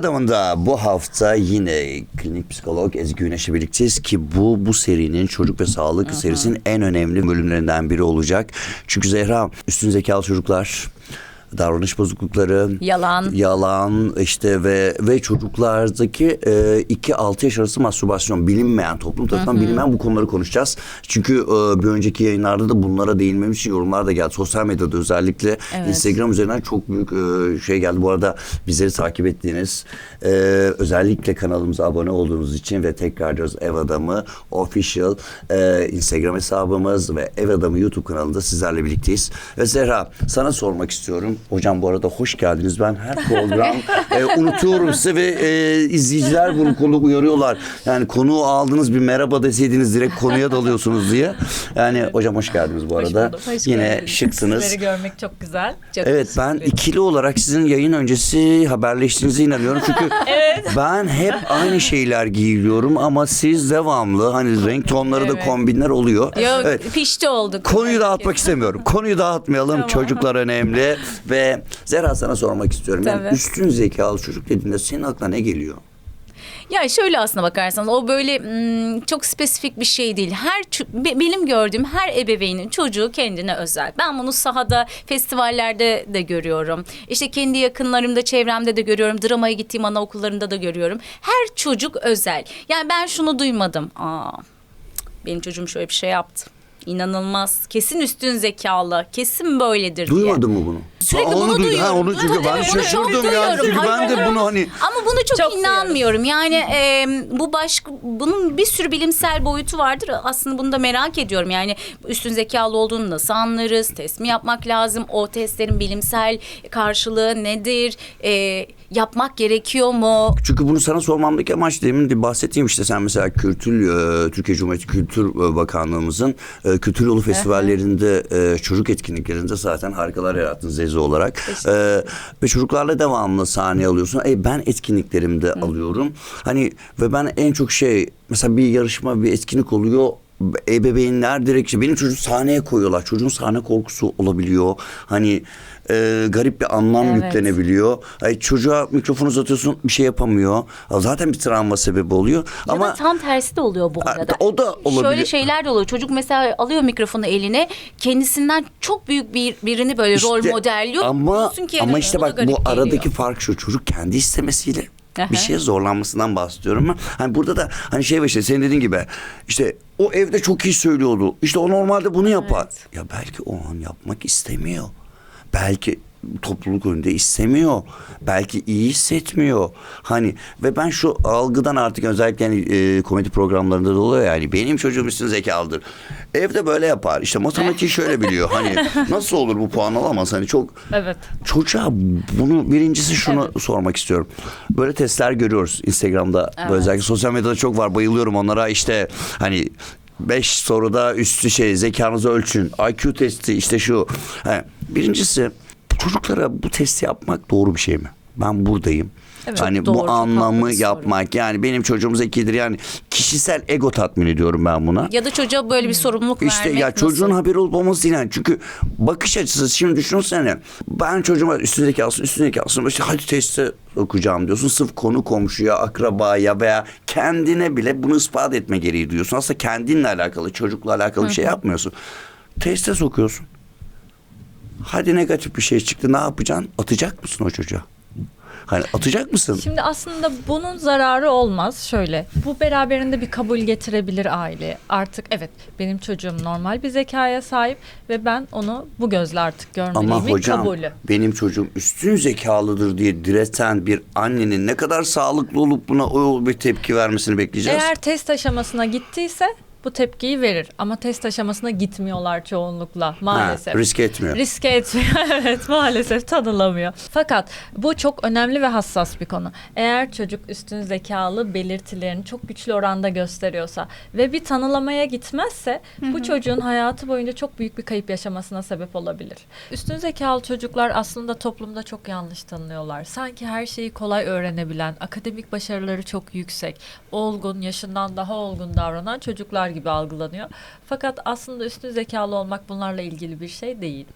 adamında bu hafta yine klinik psikolog Ezgi Güneş'le birlikteyiz ki bu bu serinin çocuk ve sağlık serisinin en önemli bölümlerinden biri olacak. Çünkü Zehra üstün zekalı çocuklar davranış bozuklukları, Yalan. yalan işte ve ve çocuklardaki 2-6 yaş arası mastürbasyon bilinmeyen toplum tarafından bilinmeyen bu konuları konuşacağız. Çünkü e, bir önceki yayınlarda da bunlara değinmemiz için yorumlar da geldi. Sosyal medyada özellikle Evet. Instagram üzerinden çok büyük e, şey geldi. Bu arada bizleri takip ettiğiniz e, özellikle kanalımıza abone olduğunuz için ve tekrar diyoruz Ev Adamı Official e, Instagram hesabımız ve Ev Adamı YouTube kanalında sizlerle birlikteyiz. Ve Zehra sana sormak istiyorum. Hocam bu arada hoş geldiniz. Ben her program e, unutuyorum size ve e, izleyiciler bunu konuda uyarıyorlar. Yani konuğu aldınız bir merhaba deseydiniz direkt konuya dalıyorsunuz diye. Yani hocam hoş geldiniz bu arada. Hoş Yine geldiniz. şıksınız. Sizleri görmek çok güzel. Çok Evet ben ederim. ikili olarak sizin yayın öncesi haberleştiğinize inanıyorum. Çünkü ben hep aynı şeyler giyiliyorum ama siz devamlı hani renk tonları da Evet. kombinler oluyor. Yok Evet. pişti olduk. Konuyu dağıtmak istemiyorum. Konuyu dağıtmayalım. Çocuklar önemli. Ve Zehra sana sormak istiyorum. Yani Tabii. üstün zekalı çocuk dediğinde senin aklına ne geliyor? Ya şöyle aslına bakarsanız o böyle hmm, çok spesifik bir şey değil. Her be- benim gördüğüm her ebeveynin çocuğu kendine özel. Ben bunu sahada, festivallerde de görüyorum. İşte kendi yakınlarımda, çevremde de görüyorum. Dramaya gittiğim anaokullarında da görüyorum. Her çocuk özel. Yani ben şunu duymadım. Aa, benim çocuğum şöyle bir şey yaptı. İnanılmaz. Kesin üstün zekalı. Kesin böyledir diye. Duymadın mı bunu? Sürekli Ha, bunu duydum. duyuyorum. Ha, onu çünkü Tabii, ben çok şaşırdım ya. duyuyorum. Çünkü ben de bunu hani Ama bunu çok, Çok inanmıyorum. Yani e, bu başka bunun bir sürü bilimsel boyutu vardır. Aslında bunu da merak ediyorum. Yani üstün zekalı olduğunu nasıl anlarız? Test mi yapmak lazım? O testlerin bilimsel karşılığı nedir? E, yapmak gerekiyor mu? Çünkü bunu sana sormamdaki amaç demin de bahsettiğim işte sen mesela Kültür e, Türkiye Cumhuriyeti Kültür e, Bakanlığımızın e, Kültür Yolu Festivallerinde e, çocuk etkinliklerinde zaten harikalar yarattın Zezi olarak. E, ve çocuklarla devamlı sahne alıyorsun. E, ben etkinliklerimde alıyorum. Hani ve ben en çok şey mesela bir yarışma bir etkinlik oluyor ebeveynler direkt işte benim çocuğu sahneye koyuyorlar. Çocuğun sahne korkusu olabiliyor. Hani e, garip bir anlam Evet. yüklenebiliyor. Ay, çocuğa mikrofonu uzatıyorsun bir şey yapamıyor. Zaten bir travma sebebi oluyor. Ya Ama da tam tersi de oluyor bu arada. o da olabilir. Şöyle şeyler de oluyor. Çocuk mesela alıyor mikrofonu eline. Kendisinden çok büyük bir birini böyle işte rol modelliyor. Ama ki ama işte bak bu aradaki geliyor. fark şu. Çocuk kendi istemesiyle Aha. bir şeye zorlanmasından bahsediyorum ben. Hani burada da hani şey var işte senin dediğin gibi işte o evde çok iyi söylüyordu. İşte o normalde bunu yapar. Ya belki o an yapmak istemiyor. Belki topluluk önünde istemiyor. Belki iyi hissetmiyor. Hani ve ben şu algıdan artık özellikle hani, e, komedi programlarında da oluyor yani benim çocuğum üstün zekalıdır. Evde böyle yapar. İşte matematiği şöyle biliyor. Hani nasıl olur bu puan alamaz? Hani çok Evet. Çocuğa bunu birincisi şunu sormak istiyorum. Böyle testler görüyoruz Instagram'da. Evet. Özellikle sosyal medyada çok var. Bayılıyorum onlara. İşte hani 5 soruda üstü şey zekanızı ölçün. IQ testi işte şu. He, birincisi çocuklara bu testi yapmak doğru bir şey mi? Ben buradayım. Evet, hani doğru, bu anlamı bir soru. yapmak yani benim çocuğum zekidir yani kişisel ego tatmin ediyorum ben buna. Ya da çocuğa böyle bir sorumluluk İşte vermek ya çocuğun nasıl? haberi olup olması değil yani. Çünkü bakış açısı şimdi düşünsene. Ben çocuğuma üstündeki alsın üstündeki alsın. İşte hadi teste okuyacağım diyorsun. Sırf konu komşuya, akrabaya veya kendine bile bunu ispat etme gereği duyuyorsun. Aslında kendinle alakalı, çocukla alakalı bir şey yapmıyorsun. Teste sokuyorsun. Hadi negatif bir şey çıktı ne yapacaksın? Atacak mısın o çocuğa? Hani atacak mısın? Şimdi aslında bunun zararı olmaz. Şöyle, bu beraberinde bir kabul getirebilir aile. Artık evet benim çocuğum normal bir zekaya sahip ve ben onu bu gözle artık Ama görmeliyim. hocam kabulü. benim çocuğum üstün zekalıdır diye direten bir annenin ne kadar sağlıklı olup buna o bir tepki vermesini bekleyeceğiz. Eğer test aşamasına gittiyse bu tepkiyi verir. Ama test aşamasına gitmiyorlar çoğunlukla maalesef. Ha, riske etmiyor. Riske etmiyor. evet maalesef tanılamıyor. Fakat bu çok önemli ve hassas bir konu. Eğer çocuk üstün zekalı belirtilerini çok güçlü oranda gösteriyorsa ve bir tanılamaya gitmezse bu çocuğun hayatı boyunca çok büyük bir kayıp yaşamasına sebep olabilir. Üstün zekalı çocuklar aslında toplumda çok yanlış tanınıyorlar. Sanki her şeyi kolay öğrenebilen, akademik başarıları çok yüksek, olgun, yaşından daha olgun davranan çocuklar gibi algılanıyor. Fakat aslında üstün zekalı olmak bunlarla ilgili bir şey değil.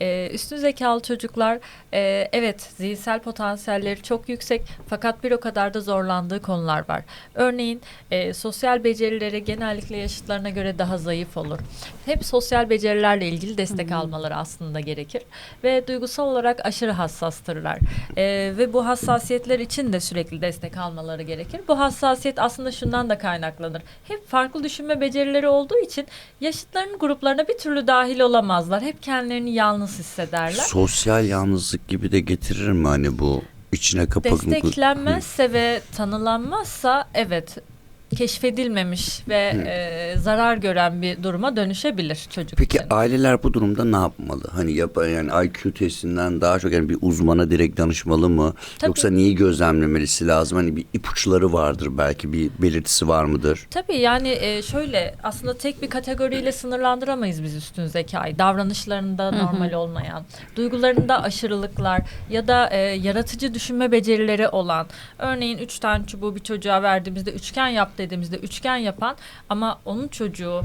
Ee, üstün zekalı çocuklar e, evet zihinsel potansiyelleri çok yüksek fakat bir o kadar da zorlandığı konular var. Örneğin e, sosyal becerileri genellikle yaşıtlarına göre daha zayıf olur. Hep sosyal becerilerle ilgili destek almaları aslında gerekir ve duygusal olarak aşırı hassastırlar Ee, ve bu hassasiyetler için de sürekli destek almaları gerekir. Bu hassasiyet aslında şundan da kaynaklanır. Hep farklı düşünme becerileri olduğu için yaşıtlarının gruplarına bir türlü dahil olamazlar. Hep kendilerini yalnız hissederler. Sosyal yalnızlık gibi de getirir mi hani bu içine kapanık Desteklenmezse ve tanılanmazsa evet keşfedilmemiş ve e, zarar gören bir duruma dönüşebilir çocuk Peki için. aileler bu durumda ne yapmalı? Hani yap yani IQ testinden daha çok yani bir uzmana direkt danışmalı mı? Tabii. Yoksa neyi gözlemlemesi lazım? Hani bir ipuçları vardır belki bir belirtisi var mıdır? Tabii yani e, şöyle aslında tek bir kategoriyle sınırlandıramayız biz üstün zekayı. Davranışlarında normal olmayan, duygularında aşırılıklar ya da e, yaratıcı düşünme becerileri olan. Örneğin üç tane çubuğu bir çocuğa verdiğimizde üçgen yap dediğimizde üçgen yapan ama onun çocuğu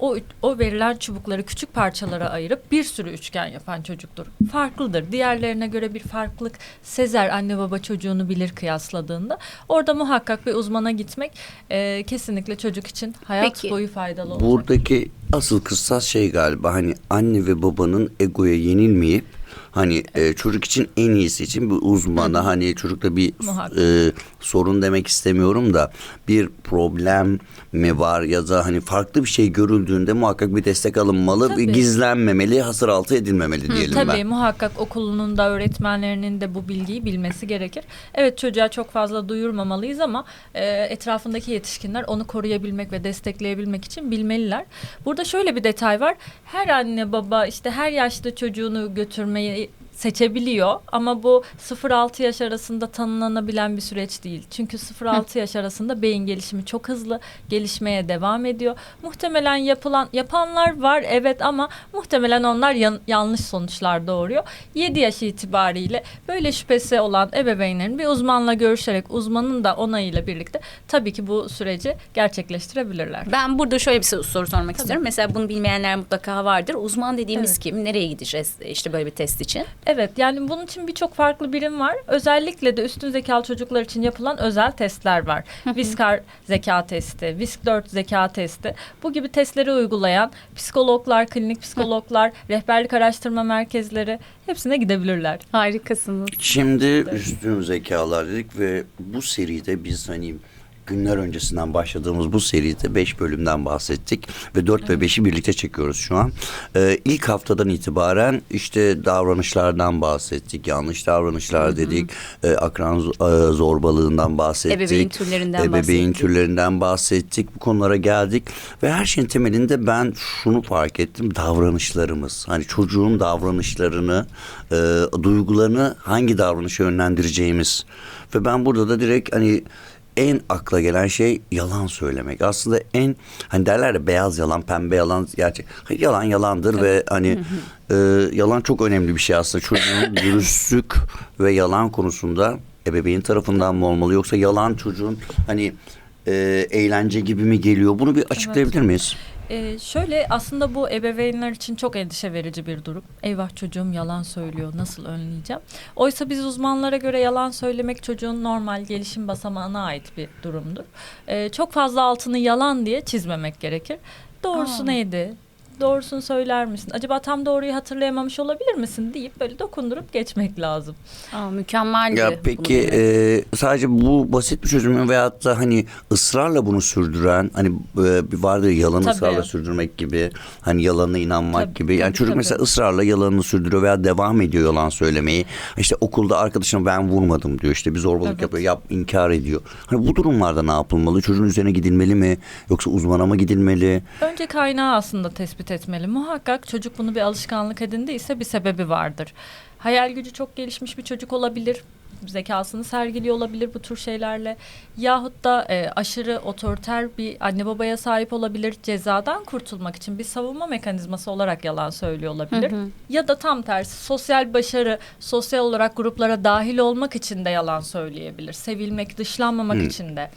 o, o verilen çubukları küçük parçalara ayırıp bir sürü üçgen yapan çocuktur. Farklıdır. Diğerlerine göre bir farklılık sezer anne baba çocuğunu bilir kıyasladığında. Orada muhakkak bir uzmana gitmek e, kesinlikle çocuk için hayat Peki. boyu faydalı olacak. Buradaki asıl kıssas şey galiba hani anne ve babanın egoya yenilmeyip hani e, çocuk için en iyisi için bir uzmana hani çocukta bir Muhakkak. e, sorun demek istemiyorum da bir problem mi var ya da hani farklı bir şey görüldüğünde muhakkak bir destek alınmalı Tabii. gizlenmemeli hasır altı edilmemeli diyelim Tabii ben. muhakkak okulunun da öğretmenlerinin de bu bilgiyi bilmesi gerekir. Evet çocuğa çok fazla duyurmamalıyız ama e, etrafındaki yetişkinler onu koruyabilmek ve destekleyebilmek için bilmeliler. Burada şöyle bir detay var. Her anne baba işte her yaşta çocuğunu mean, it, seçebiliyor ama bu 0-6 yaş arasında tanımlanabilen bir süreç değil. Çünkü 0-6 yaş arasında beyin gelişimi çok hızlı gelişmeye devam ediyor. Muhtemelen yapılan yapanlar var evet ama muhtemelen onlar yan- yanlış sonuçlar doğuruyor. 7 yaş itibariyle böyle şüphesi olan ebeveynlerin bir uzmanla görüşerek uzmanın da onayıyla birlikte tabii ki bu süreci gerçekleştirebilirler. Ben burada şöyle bir soru sormak istiyorum. Mesela bunu bilmeyenler mutlaka vardır. Uzman dediğimiz Evet. kim? Nereye gideceğiz işte böyle bir test için? Evet yani bunun için birçok farklı birim var. Özellikle de üstün zekalı çocuklar için yapılan özel testler var. Viskar zeka testi, Visk 4 zeka testi. Bu gibi testleri uygulayan psikologlar, klinik psikologlar, rehberlik araştırma merkezleri hepsine gidebilirler. Harikasınız. Şimdi üstün zekalar dedik ve bu seride biz hani günler öncesinden başladığımız bu seride 5 bölümden bahsettik ve 4 ve 5'i birlikte çekiyoruz şu an. Ee, ilk haftadan itibaren işte davranışlardan bahsettik, yanlış davranışlar dedik, e, akran e, zorbalığından bahsettik. Ebeveyn türlerinden Ebeveyn bahsettik. türlerinden bahsettik. Bu konulara geldik ve her şeyin temelinde ben şunu fark ettim. Davranışlarımız. Hani çocuğun davranışlarını, e, duygularını hangi davranışa yönlendireceğimiz. Ve ben burada da direkt hani en akla gelen şey yalan söylemek. Aslında en hani derler ya beyaz yalan, pembe yalan gerçek. Hayır, yalan yalandır ve hani e, yalan çok önemli bir şey aslında. Çocuğun dürüstlük ve yalan konusunda ebeveyn tarafından mı olmalı yoksa yalan çocuğun hani e, eğlence gibi mi geliyor? Bunu bir açıklayabilir miyiz? Ee, şöyle aslında bu ebeveynler için çok endişe verici bir durum. Eyvah çocuğum yalan söylüyor nasıl önleyeceğim? Oysa biz uzmanlara göre yalan söylemek çocuğun normal gelişim basamağına ait bir durumdur. Ee, çok fazla altını yalan diye çizmemek gerekir. Doğrusu Aa. neydi? Doğrusunu söyler misin? Acaba tam doğruyu hatırlayamamış olabilir misin deyip böyle dokundurup geçmek lazım. Aa, mükemmeldi. Ya peki e, sadece bu basit bir çözümü veyahut da hani ısrarla bunu sürdüren hani e, bir vardır ya, yalanı Tabii. ısrarla sürdürmek gibi hani yalanına inanmak Tabii, gibi. Yani tabii, çocuk tabii. mesela ısrarla yalanını sürdürüyor veya devam ediyor yalan söylemeyi. İşte okulda arkadaşına ben vurmadım diyor işte bir zorbalık Evet. yapıyor yap inkar ediyor. Hani bu durumlarda ne yapılmalı? Çocuğun üzerine gidilmeli mi yoksa uzmana mı gidilmeli? Önce kaynağı aslında tespit dikkat etmeli. Muhakkak çocuk bunu bir alışkanlık edindiyse bir sebebi vardır. Hayal gücü çok gelişmiş bir çocuk olabilir. Zekasını sergiliyor olabilir bu tür şeylerle. Yahut da e, aşırı otoriter bir anne babaya sahip olabilir. Cezadan kurtulmak için bir savunma mekanizması olarak yalan söylüyor olabilir. Ya da tam tersi sosyal başarı, sosyal olarak gruplara dahil olmak için de yalan söyleyebilir. Sevilmek, dışlanmamak için de.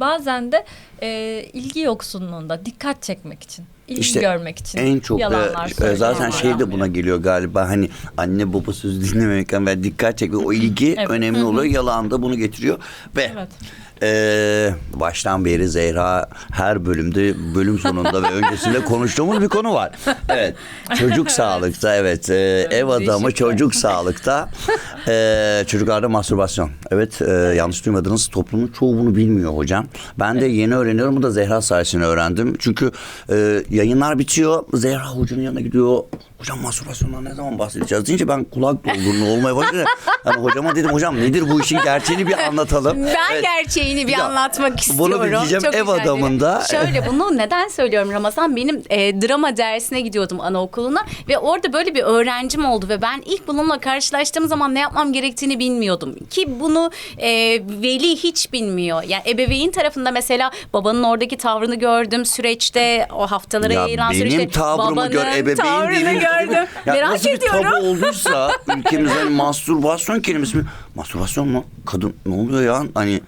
Bazen de e, ilgi yoksunluğunda dikkat çekmek için, ilgi İşte görmek için En çok yalanlar e, söylüyor. zaten şey de buna geliyor galiba hani anne baba sözü dinlememekten ve dikkat çekmek o ilgi Evet. önemli oluyor. Yalan da bunu getiriyor ve Evet. E, baştan beri Zehra her bölümde bölüm sonunda ve öncesinde konuştuğumuz bir konu var. Evet çocuk sağlıkta evet, e, ev adamı çocuk sağlıkta e, çocuklarda mastürbasyon. Evet e, yanlış duymadınız toplumun çoğu bunu bilmiyor hocam. Ben de yeni öğreniyorum bu da Zehra sayesinde öğrendim. Çünkü e, yayınlar bitiyor Zehra hocanın yanına gidiyor. Hocam mastürbasyondan ne zaman bahsedeceğiz deyince ben kulak dolgunluğu olmaya başladı. Hani hocama dedim hocam nedir bu işin gerçeğini bir anlatalım. Ben Evet. gerçeğini bir Ya, anlatmak bunu istiyorum. bir diyeceğim, Çok ev adamında- Şöyle bunu neden söylüyorum Ramazan? Benim e, drama dersine gidiyordum anaokuluna ve orada böyle bir öğrencim oldu ve ben ilk bununla karşılaştığım zaman ne yapmam gerektiğini bilmiyordum. Ki bunu e, veli hiç bilmiyor. Yani ebeveyn tarafında mesela babanın oradaki tavrını gördüm süreçte o haftalara Ya yayılan benim süreçte. tavrımı babanın gör ebeveyn değilim. Gördüm. Ya Merak nasıl bir ediyorum. tabu olduysa ülkemizde hani mastürbasyon kelimesi mi? Mastürbasyon mu? Kadın ne oluyor ya? Hani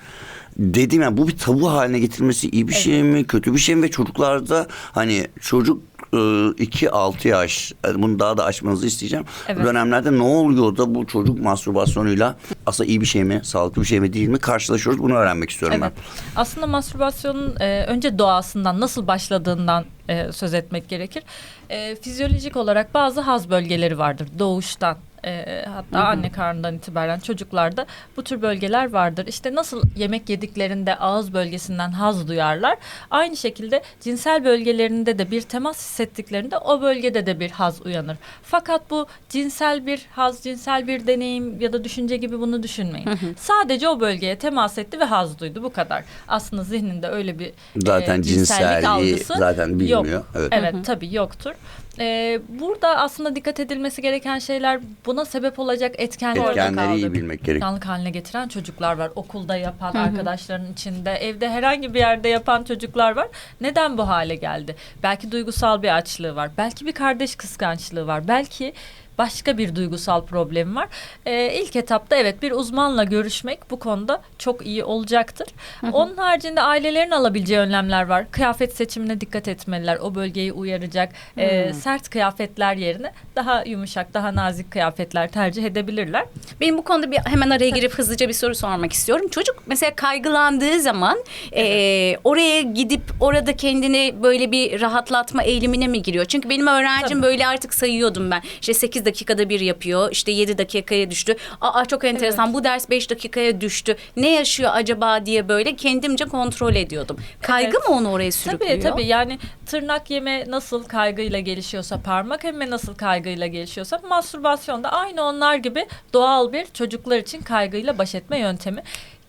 dedim ya bu bir tabu haline getirmesi iyi bir şey mi kötü bir şey mi ve çocuklarda hani çocuk 2-6 yaş yani bunu daha da açmanızı isteyeceğim. Evet. Dönemlerde ne oluyor da bu çocuk mastürbasyonuyla aslında iyi bir şey mi, sağlıklı bir şey mi değil mi karşılaşıyoruz bunu öğrenmek istiyorum Evet. ben. Aslında mastürbasyonun e, önce doğasından nasıl başladığından e, söz etmek gerekir. E, fizyolojik olarak bazı haz bölgeleri vardır doğuştan. E, hatta anne karnından itibaren çocuklarda bu tür bölgeler vardır. İşte nasıl yemek yediklerinde ağız bölgesinden haz duyarlar. Aynı şekilde cinsel bölgelerinde de bir temas hissettiklerinde o bölgede de bir haz uyanır. Fakat bu cinsel bir haz, cinsel bir deneyim ya da düşünce gibi bunu düşünmeyin. Sadece o bölgeye temas etti ve haz duydu bu kadar. Aslında zihninde öyle bir Zaten e, cinsellik algısı zaten bilmiyor. Yok. Evet. Evet tabii yoktur. Ee, burada aslında dikkat edilmesi gereken şeyler buna sebep olacak etkenler Etkenleri iyi bilmek gerek. Alışkanlık haline getiren çocuklar var. Okulda yapan, arkadaşların içinde, evde herhangi bir yerde yapan çocuklar var. Neden bu hale geldi? Belki duygusal bir açlığı var. Belki bir kardeş kıskançlığı var. Belki başka bir duygusal problemi var. Ee, ilk etapta evet bir uzmanla görüşmek bu konuda çok iyi olacaktır. Onun haricinde ailelerin alabileceği önlemler var. Kıyafet seçimine dikkat etmeliler. O bölgeyi uyaracak e, sert kıyafetler yerine daha yumuşak, daha nazik kıyafetler tercih edebilirler. Benim bu konuda bir hemen araya girip hızlıca bir soru sormak istiyorum. Çocuk mesela kaygılandığı zaman e, oraya gidip orada kendini böyle bir rahatlatma eğilimine mi giriyor? Çünkü benim öğrencim Tabii. böyle artık sayıyordum ben. İşte 8 dakikada bir yapıyor. İşte 7 dakikaya düştü. Aa çok enteresan. Bu ders 5 dakikaya düştü. Ne yaşıyor acaba diye böyle kendimce kontrol ediyordum. Kaygı Evet. mı onu oraya sürüklüyor? Tabii tabii yani tırnak yeme nasıl kaygıyla gelişiyorsa, parmak emme nasıl kaygıyla gelişiyorsa, mastürbasyon da aynı onlar gibi doğal bir çocuklar için kaygıyla baş etme yöntemi.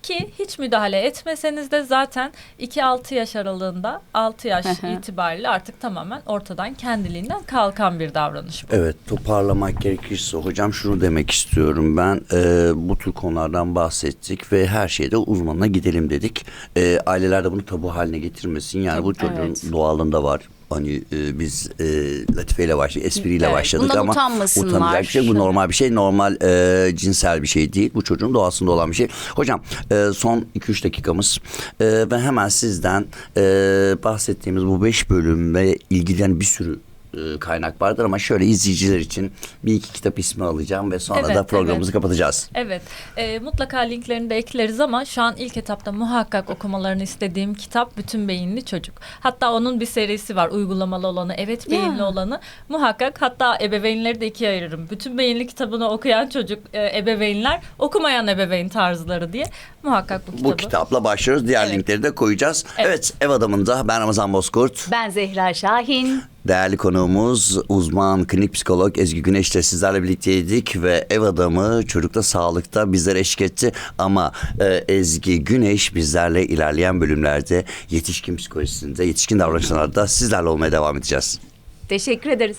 Ki hiç müdahale etmeseniz de zaten 2-6 yaş aralığında 6 yaş itibariyle artık tamamen ortadan kendiliğinden kalkan bir davranış bu. Evet toparlamak gerekirse hocam şunu demek istiyorum ben e, bu tür konulardan bahsettik ve her şeyde uzmanına gidelim dedik. E, aileler de bunu tabu haline getirmesin yani bu çocuğun Evet. doğalında var. Hani e, biz e, latifeyle başladık, espriyle Evet, başladık ama utanmasınlar. utanacak şey. Bu normal bir şey, normal e, cinsel bir şey değil. Bu çocuğun doğasında olan bir şey. Hocam e, son 2-3 dakikamız e, ve hemen sizden e, bahsettiğimiz bu 5 bölümle ilgili bir sürü e, kaynak vardır ama şöyle izleyiciler için bir iki kitap ismi alacağım ve sonra Evet, da programımızı kapatacağız. Evet, e, mutlaka linklerini de ekleriz ama şu an ilk etapta muhakkak okumalarını istediğim kitap Bütün Beyinli Çocuk. Hatta onun bir serisi var, uygulamalı olanı, evet beyinli Ya. olanı. Muhakkak hatta ebeveynleri de ikiye ayırırım. Bütün Beyinli kitabını okuyan çocuk e, ebeveynler, okumayan ebeveyn tarzları diye muhakkak bu kitabı. Bu kitapla başlıyoruz. Diğer Evet. linkleri de koyacağız. Evet. Evet. ev adamında ben Ramazan Bozkurt. Ben Zehra Şahin. Değerli konuğumuz uzman klinik psikolog Ezgi Güneş de sizlerle birlikteydik ve ev adamı çocukta sağlıkta bizlere eşlik etti. Ama e, Ezgi Güneş bizlerle ilerleyen bölümlerde yetişkin psikolojisinde, yetişkin davranışlarda sizlerle olmaya devam edeceğiz. Teşekkür ederiz.